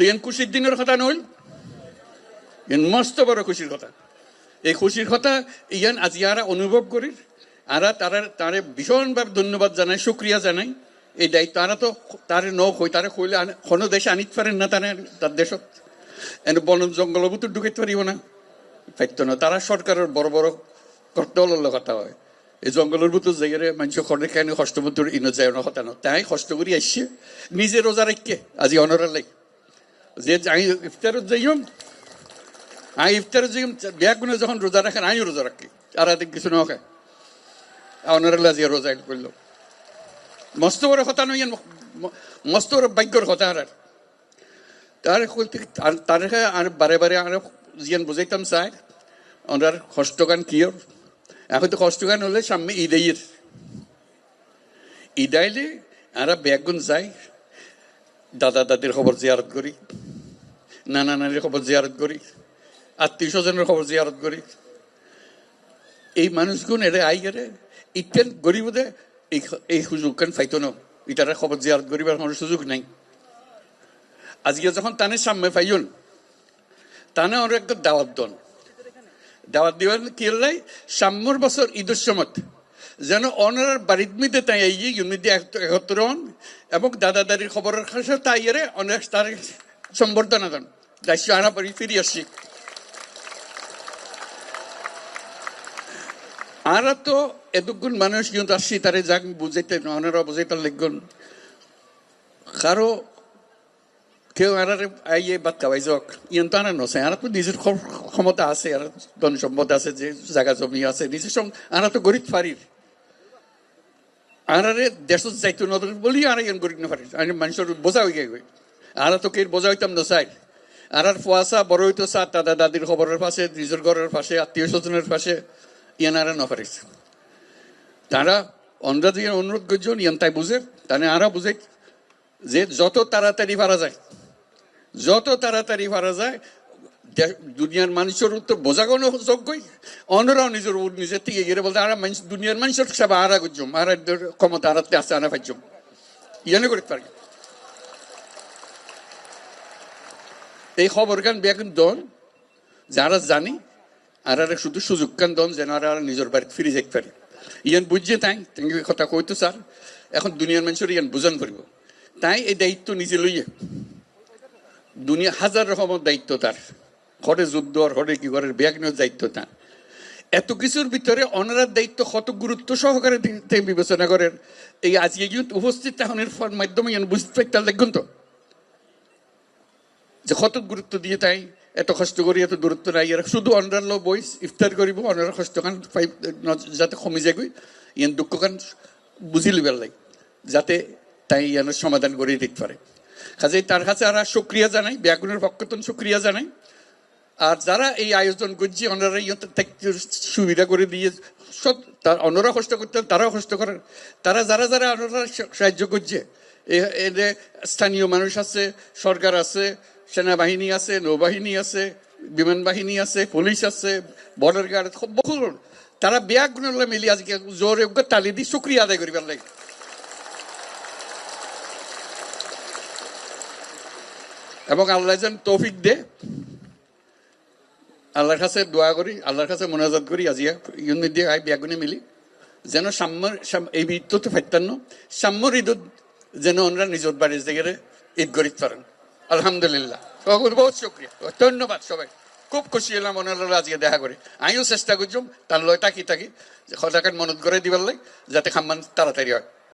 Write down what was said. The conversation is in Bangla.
তো এন খুশির দিনের কথা নইল এন মস্ত বড় খুশির কথা। এই খুশির কথা ইয়ান আজ ইয়ারা অনুভব করি আরা তারা তারে ভীষণভাবে ধন্যবাদ জানাই, শুক্রিয়া জানাই। এই দায়িত্ব আরা তো তারে ন হই, তারে আন- কোনো দেশে আনিতে পারেন না তারা, তার দেশত। এন বন জঙ্গল তো ঢুকাইতে পারিব না। পাইতো না। তারা সরকারের বড় বড় কর্তলের কথা হয়। এই জঙ্গলের ভিতর জায়গায় মানুষ খড়ে কেন কষ্ট ইনো যায় না কথা না। তাই কষ্ট করি আসছে নিজে রোজা রাখকে আজি অনরের লাগে যে আমি ইফতারত যাইম আমি ইফতারত যাইম ব্যাগুনে যখন রোজা রাখেন, আমিও রোজা রাখি। আর এদিক কিছু না খায়। অনরের আজি রোজা করল। মস্ত বড় কথা নই মস্ত বড় ভাগ্যর কথা আর। তার আর- তার আর বারে বারে আর জিয়ান বুঝাইতাম, চাই, ওনার কষ্টগান কিয়র এখন তো কষ্টগান হলে সামনে ঈদের ঈদ আইলে আমরা ব্যাগুন যাই দাদা দাদির খবর জিয়ারত করি। নানা নানির খবর জিয়ারত করি। আত্মীয় স্বজনের খবর জিয়ারত করি। এই মানুষগুন এরে আই গেলে ইটেন গরিবদে এই এই কান ফাইতো না? ইটারে খবর জিয়ারত করিবার কোনো সুযোগ নাই। আজকে যখন তানে সামনে পাইন তানে ওর একটা দাওয়াত দন। দাওয়াত দিবেন কি লাই সাম্যর বছর ঈদের সময় যেন অনার বাড়ির মধ্যে তাই এই ইউনিটি একত্র হন এবং দাদা দাদির খবরের কাছে তাই এরে অনেক তার সম্বর্ধনা দেন। পারি ফিরে আসছি আর তো এতক্ষণ মানুষ কিন্তু আসছি তারে যাক বুঝাইতে অনারা বুঝাইতে লিখুন কারও কেউ আর আইয়ে বাদ খাওয়াই যাক ইয়ন তো আনা নছে আর তো নিজের ক্ষ- ক্ষমতা আছে আর ধন সম্পদ আছে যে জায়গা জমি আছে নিজের সঙ্গে আর তো গরিব ফারির আর আরে দেশত যাইতো নদর বলি আর ইয়ন গরিব না ফারির মানুষের বোঝা হয়ে গেই আর তো কে বোঝা হইতাম না আর ফুয়াশা বড় হইতো চা দাদা দাদির খবরের পাশে, নিজের ঘরের পাশে, আত্মীয় স্বজনের পাশে, ইয়ান আর না পারিস তারা অন্ধ্রা দিয়ে অনুরোধ করছেন ইয়ান তাই বুঝে, তানে আরা বুঝে যে যত তাড়াতাড়ি পারা যায়, যত তাড়াতাড়ি পারা যায় দুনিয়ার মানুষের উত্তর বোঝাগোনো যোগ্যই, অন্যরাও নিজের নিজের থেকে গিয়ে বলতে, আর দুনিয়ার মানুষের সব আরা করছম আর ক্ষমতা আরাতে আছে আনা পাইছম ইয়ানে করতে পারি। এই খবর গান বেগুন দন যারা জানি, আর আর শুধু সুযোগ কান দন যেন আর নিজের বাড়িতে ফিরে যেতে পারে। ইয়ান বুঝছে তাই? তেঙ্গে কথা কইতো স্যার। এখন দুনিয়ার মানুষের ইয়ান বুঝান পারিব তাই এই দায়িত্ব নিজে লইয়ে। দুনিয়া হাজার রকমের দায়িত্ব তার। ঘরে যুদ্ধ, আর ঘরে কি ঘরের ব্যাগনের দায়িত্ব তার। এত কিছুর ভিতরে অনারার দায়িত্ব কত গুরুত্ব সহকারে বিবেচনা করেন। এই আজকে কিন্তু উপস্থিত তাহনের মাধ্যমে বুঝতে পারতে দেখুন তো যে কত গুরুত্ব দিয়ে তাই এত কষ্ট করি, এত দূরত্ব নাই। এরা শুধু লো বইস ইফতার করিব অনার কষ্ট কান পাই, যাতে কমে যাগই ইয়ান দুঃখ কান বুঝি লিবার লাই যাতে তাই ইয়ানোর সমাধান করে দিতে পারে। কাজেই তার কাছে আর সুক্রিয়া জানাই ব্যাগুনের পক্ষতন সুক্রিয়া জানাই। আর যারা এই আয়োজন করছে ওনারা সুবিধা করে দিয়ে সব তার অন্যরা কষ্ট করতে তারাও কষ্ট করেন তারা যারা যারা ওনারা সাহায্য করছে স্থানীয় মানুষ আছে, সরকার আছে সেনাবাহিনী আছে, নৌবাহিনী আছে বিমান বাহিনী আছে, পুলিশ আছে বর্ডার গার্ড বহু তারা ব্যাগুনের মিলি আজকে জোরে তালি দিয়ে শুক্রিয়া আদায় করিবার লাগে এবং আল্লাহ যেন তৌফিক দে। আল্লাহর কাছে দোয়া করি, আল্লাহর কাছে মোনাজাত করি আজিয়া ইউনি দিয়ে আই বিয়াগুনে মিলি। যেন সাম্যর এই ঈদ তো ফাইতান্ন সাম্যর ঈদত যেন ওনারা নিজের বাড়ির জায়গায় ঈদ করিতে পারেন আলহামদুলিল্লাহ। বহুত শুক্রিয়া। ধন্যবাদ সবাই। খুব খুশি হলাম ওনারা আজকে দেখা করে। আমিও চেষ্টা করছিলাম তার লয় তাকি যে সদাকান মনত করে দিবার লাগে যাতে খাম্মান তাড়াতাড়ি হয়।